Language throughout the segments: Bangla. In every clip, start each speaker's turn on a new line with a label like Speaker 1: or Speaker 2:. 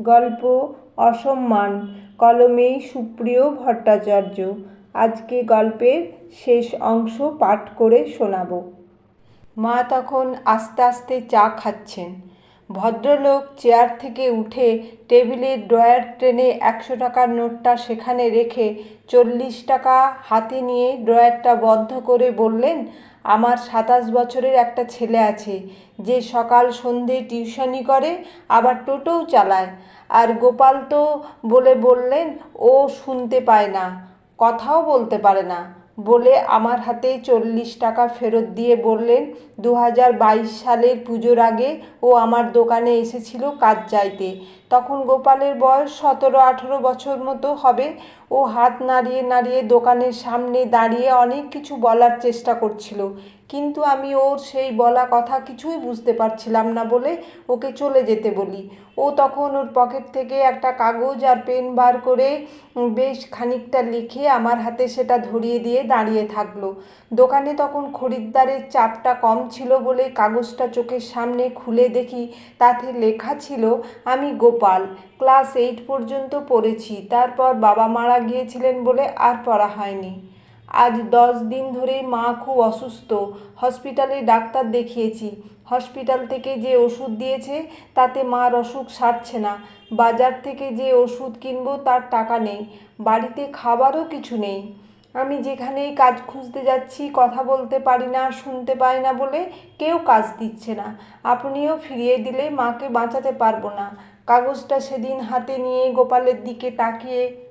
Speaker 1: গল্প, অসম্মান, কলমে সুপ্রিয় ভট্টাচার্য। আজকে গল্পের শেষ অংশ পাঠ করে শোনাব। মা তখন আস্তে আস্তে চা খাচ্ছেন। ভদ্রলোক চেয়ার থেকে উঠে টেবিলের ড্রয়ার টেনে একশো টাকার নোটটা সেখানে রেখে চল্লিশ টাকা হাতে নিয়ে ড্রয়ারটা বন্ধ করে বললেন আমার সাতাশ বছরের একটা ছেলে আছে, যে সকাল সন্ধে টিউশনি করে, আবার টোটোও চালায়। আর গোপাল তো বলে বললেন, ও শুনতে পায় না, কথাও বলতে পারে না। বলে আমার হাতে চল্লিশ টাকা ফেরত দিয়ে বললেন দু হাজার বাইশ সালের পুজোর আগে ও আমার দোকানে এসেছিল কাজ চাইতে। তখন গোপালের বয়স সতেরো আঠেরো বছর মতো হবে। ও হাত নাড়িয়ে নাড়িয়ে দোকানের সামনে দাঁড়িয়ে অনেক কিছু বলার চেষ্টা করছিল। কিন্তু আমি ওর সেই বলা কথা কিছুই বুঝতে পারছিলাম না বলে ওকে চলে যেতে বলি। ও তখন ওর পকেট থেকে একটা কাগজ আর পেন বার করে বেশ খানিকটা লিখে আমার হাতে সেটা ধরিয়ে দিয়ে দাঁড়িয়ে থাকল। দোকানে তখন খরিদ্দারের চাপটা কম ছিল বলে কাগজটা চোখের সামনে খুলে দেখি তাতে লেখা ছিল, আমি গোপাল, ক্লাস এইট পর্যন্ত পড়েছি, তারপর বাবা মারা গিয়েছিলেন বলে আর পড়া হয়নি। আজ দশ দিন ধরে মা খুব অসুস্থ। হসপিটালে ডাক্তার দেখিয়েছি। হসপিটাল থেকে যে ওষুধ দিয়েছে, তাতে মার অসুখ সারছে না। বাজার থেকে যে ওষুধ কিনবো, তার টাকা নেই। বাড়িতে খাবারও কিছু নেই। আমি যেখানেই কাজ খুঁজতে যাচ্ছি, কথা বলতে পারি না, শুনতে পাই না বলে কেউ কাজ দিচ্ছে না। আপনিও ফিরিয়ে দিলে মাকে বাঁচাতে পারব না। কাগজটা সেদিন হাতে নিয়ে গোপালের দিকে তাকিয়ে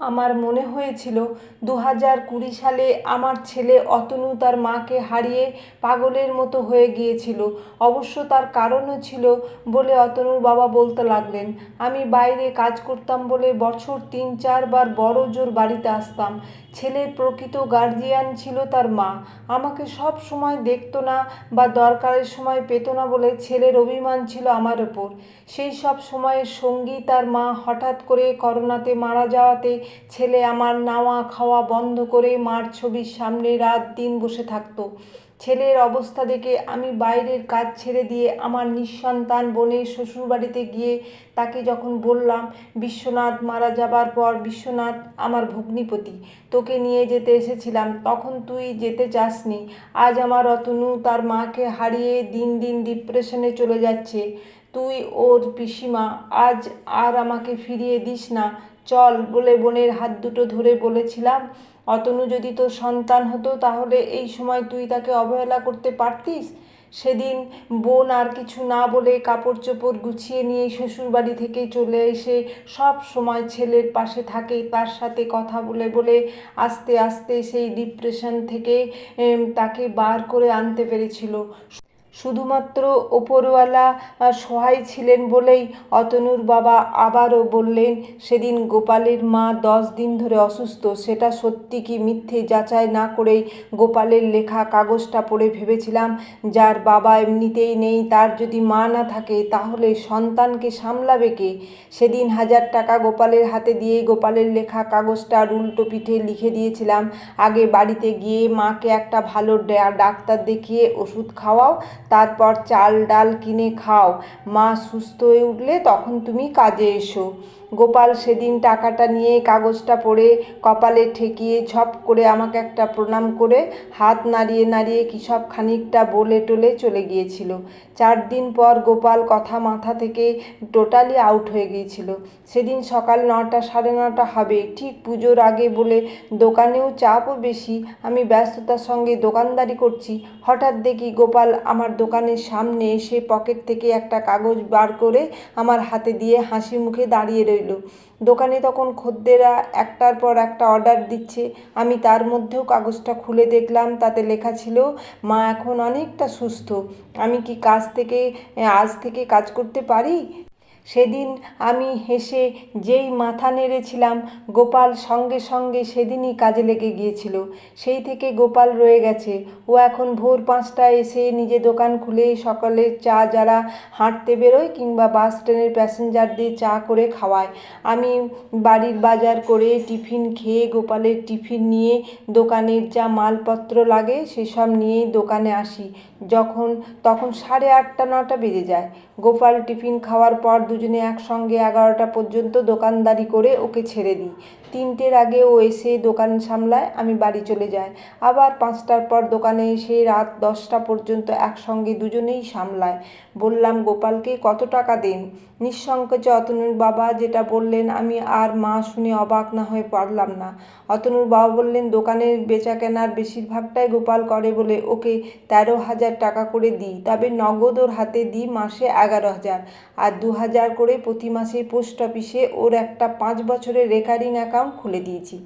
Speaker 1: আমার মনে হয়েছিল দু হাজার কুড়ি সালে আমার ছেলে অতনু তার মাকে হারিয়ে পাগলের মতো হয়ে গিয়েছিল। অবশ্য তার কারণও ছিল বলে অতনুর বাবা বলতে লাগলেন, আমি বাইরে কাজ করতাম বলে বছর তিন চারবার বড় জোর বাড়িতে আসতাম। ছেলের প্রকৃত গার্জিয়ান ছিল তার মা। আমাকে সব সময় দেখতো না বা দরকারের সময় পেতো না বলে ছেলের অভিমান ছিল আমার ওপর। সেই সব সময়ের সঙ্গী তার মা হঠাৎ করে করোনাতে মারা যাওয়াতে ছেলে আমার নাওয়া খাওয়া বন্ধ করে মার ছবির সামনে রাত দিন বসে থাকতো। ছেলের অবস্থা দেখে আমি বাইরের কাজ ছেড়ে দিয়ে আমার নিঃসন্তান বোনের শ্বশুরবাড়িতে গিয়ে তাকে যখন বললাম, বিশ্বনাথ মারা যাবার পর বিশ্বনাথ আমার ভগ্নিপতি, তোকে নিয়ে যেতে এসেছিলাম, তখন তুই যেতে চাসনি। আজ আমার অতনু তার মাকে হারিয়ে দিন দিন ডিপ্রেশনে চলে যাচ্ছে। তুই ওর পিসিমা, আজ আর আমাকে ফিরিয়ে দিস না। চল বলে বোনের হাত দুটো ধরে বলেছিলাম, অতনু যদি তোর সন্তান হতো তাহলে এই সময় তুই তাকে অবহেলা করতে পারতিস? সেদিন বোন আর কিছু না বলে কাপড় চোপড় গুছিয়ে নিয়ে শ্বশুরবাড়ি থেকে চলে এসে সব সময় ছেলের পাশে থাকে, তার সাথে কথা বলে বলে আস্তে আস্তে সেই ডিপ্রেশন থেকে তাকে বার করে আনতে পেরেছিল। শুধুমাত্র ওপরওয়ালা সহায় ছিলেন বলেই অতনুর বাবা আবারও বললেন, সেদিন গোপালের মা দশ দিন ধরে অসুস্থ, সেটা সত্যি কি মিথ্যে যাচাই না করেই গোপালের লেখা কাগজটা পড়ে ভেবেছিলাম? যার বাবা এমনিতেই নেই, তার যদি মা না থাকে, তাহলে সন্তানকে সামলাবে কে? সেদিন হাজার টাকা গোপালের হাতে দিয়ে গোপালের লেখা কাগজটার উল্টো পিঠে লিখে দিয়েছিলাম। আগে বাড়িতে গিয়ে মাকে একটা ভালো ডাক্তার দেখিয়ে ওষুধ খাওয়াও তারপর চাল ডাল কিনে খাও। মা সুস্থ হয়ে উঠলে তখন তুমি কাজে এসো। গোপাল সেদিন টাকাটা নিয়ে কাগজটা পড়ে কপালে ঠেকিয়ে ঝপ করে আমাকে একটা প্রণাম করে হাত নাড়িয়ে নাড়িয়ে কী সব খানিকটা বলে টলে চলে গিয়েছিল। চার দিন পর গোপাল কথা মাথা থেকে টোটালি আউট হয়ে গিয়েছিল। সেদিন সকাল নটা সাড়ে নটা হবে। ঠিক পুজোর আগে বলে, দোকানেও চাপও বেশি। আমি ব্যস্ততার সঙ্গে দোকানদারি করছি। হঠাৎ দেখি গোপাল আমার দোকানের সামনে এসে পকেট থেকে একটা কাগজ বার করে আমার হাতে দিয়ে হাসি মুখে দাঁড়িয়ে রইল। দোকানে তখন খদ্দেরা একটার পর একটা অর্ডার দিচ্ছে। আমি তার মধ্যেও কাগজটা খুলে দেখলাম, তাতে লেখা ছিল, মা এখন অনেকটা সুস্থ। আমি কি কাজ থেকে, আজ থেকে কাজ করতে পারি? সেদিন আমি হেসে যেই মাথা নেড়েছিলাম, গোপাল সঙ্গে সঙ্গে সেদিনই কাজে লেগে গিয়েছিল। সেই থেকে গোপাল রয়ে গেছে। ও এখন ভোর পাঁচটায় এসে নিজে দোকান খুলে সকালে চা যারা হাঁটতে বেরোয় কিংবা বাস ট্রেনের প্যাসেঞ্জারদের চা করে খাওয়ায়। আমি বাড়ির বাজার করে টিফিন খেয়ে গোপালের টিফিন নিয়ে দোকানের যা মালপত্র লাগে সেসব নিয়েই দোকানে আসি। যখন, তখন সাড়ে আটটা, নটা বেজে যায়। গোপাল টিফিন খাওয়ার পর দুজনে একসঙ্গে এগারোটা পর্যন্ত দোকানদারি করে ওকে ছেড়ে দিই। তিনটের আগে ও এসে দোকান সামলায়, আমি বাড়ি চলে যাই। আবার পাঁচটার পর দোকানে এসে রাত দশটা পর্যন্ত একসঙ্গে দুজনেই সামলায়। বললাম, গোপালকে কত টাকা দেন? নিঃসংকোচে, অতনুর বাবা যেটা বললেন, আমি আর মা শুনে অবাক না হয়ে পারলাম না। অতনুর বাবা বললেন, দোকানের বেচা কেনার বেশিরভাগটাই গোপাল করে বলে ওকে তেরো হাজার টাকা করে দিই, তবে নগদ ওর হাতে দিই মাসে এগারো হাজার। আর দু হাজার করে প্রতি মাসে পোস্ট অফিসে ওর একটা পাঁচ বছরের রেকারিং অ্যাকাউন্ট খুলে দিয়েছি।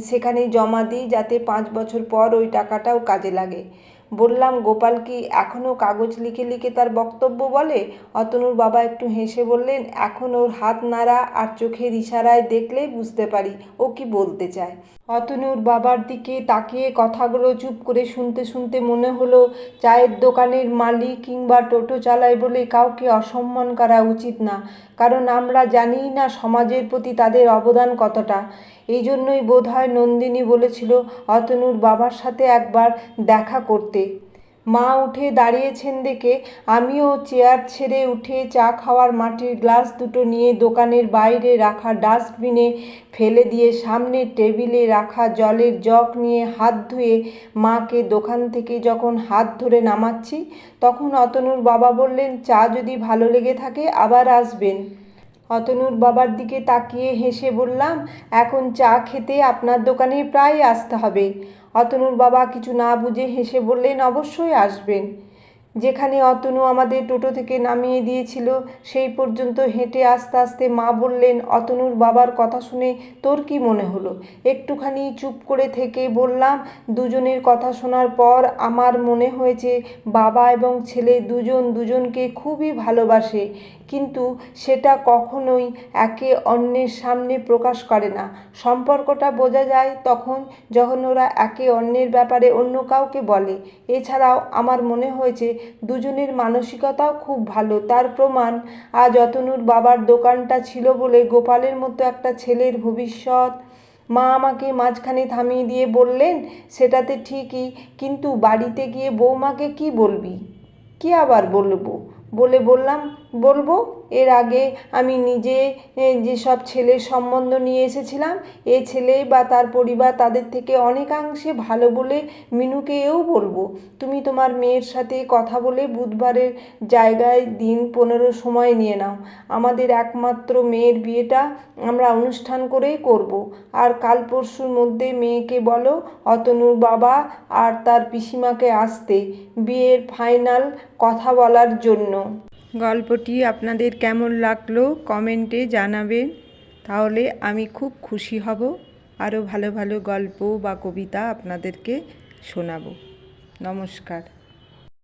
Speaker 1: সেখানে জমা দিই যাতে পাঁচ বছর পর ওই টাকাটাও কাজে লাগে। বললাম, গোপাল কি এখনও কাগজ লিখে লিখে তার বক্তব্য বলে? অতনুর বাবা একটু হেসে বললেন, এখন ওর হাত নাড়া আর চোখের ইশারায় দেখলেই বুঝতে পারি, ও কি বলতে চায়? অতনুর বাবার দিকে তাকিয়ে কথাগুলো চুপ করে শুনতে শুনতে মনে হলো, চায়ের দোকানের মালিক কিংবা টোটো চালায় বলে কাউকে অসম্মান করা উচিত না, কারণ আমরা জানিই না সমাজের প্রতি তাদের অবদান কতটা। এই জন্যই বোধহয় নন্দিনী বলেছিল, অতনুর বাবার সাথে একবার দেখা করতে। মা উঠে দাঁড়িয়েছেন দেখে আমিও চেয়ার ছেড়ে উঠে চা খাওয়ার মাটির গ্লাস দুটো নিয়ে দোকানের বাইরে রাখা ডাস্টবিনে ফেলে দিয়ে সামনে টেবিলে রাখা জলের জগ নিয়ে হাত ধুয়ে মাকে দোকান থেকে যখন হাত ধরে নামাচ্ছি, তখন অতনুর বাবা বললেন, চা যদি ভালো লেগে থাকে, আবার আসবেন। অতনুর বাবার দিকে তাকিয়ে হেসে বললাম, এখন চা খেতে আপনার দোকানে প্রায় আসতে হবে। অতনুর বাবা কিছু না বুঝে হেসে বললেন, অবশ্যই আসবেন। যেখানে অতনু আমাদের টোটো থেকে নামিয়ে দিয়েছিল, সেই পর্যন্ত হেঁটে আস্তে আস্তে মা বললেন, অতনুর বাবার কথা শুনে তোর কি মনে হলো? একটুখানি চুপ করে থেকে বললাম, দুজনের কথা শোনার পর আমার মনে হয়েছে বাবা এবং ছেলে দুজন দুজনকে খুবই ভালোবাসে। কিন্তু সেটা কখনোই একে অন্যের সামনে প্রকাশ করে না। সম্পর্কটা বোঝা যায় তখন যখন ওরা একে অন্যের ব্যাপারে অন্য কাউকে বলে। এছাড়াও আমার মনে হয়েছে দুজনের মানসিকতাও খুব ভালো। তার প্রমাণ, আজ অতনুর বাবার দোকানটা ছিল বলে গোপালের মতো একটা ছেলের ভবিষ্যৎ। মা আমাকে মাঝখানে থামিয়ে দিয়ে বললেন, সেটাতে ঠিকই, কিন্তু বাড়িতে গিয়ে বৌমাকে কি বলবি? কি আবার বলব? বলে বললাম বলব, এর আগে আমি নিজে যেসব ছেলের সম্বন্ধ নিয়ে এসেছিলাম, এ ছেলে বা তার পরিবার তাদের থেকে অনেকাংশে ভালো বলে মিনুকে এও বলব। তুমি তোমার মেয়ের সাথে কথা বলে বুধবারের জায়গায় দিন পনেরো সময় নিয়ে নাও। আমাদের একমাত্র মেয়ের বিয়েটা আমরা অনুষ্ঠান করেই করব। আর কাল পরশুর মধ্যে মেয়েকে বলো, অতনুর বাবা আর তার পিসিমাকে আসতে, বিয়ের ফাইনাল কথা বলার জন্য। গল্পটি আপনাদের কেমন লাগল কমেন্টে জানাবেন। তাহলে আমি খুব খুশি হব আরও ভালো ভালো গল্প বা কবিতা আপনাদেরকে শোনাবো। নমস্কার।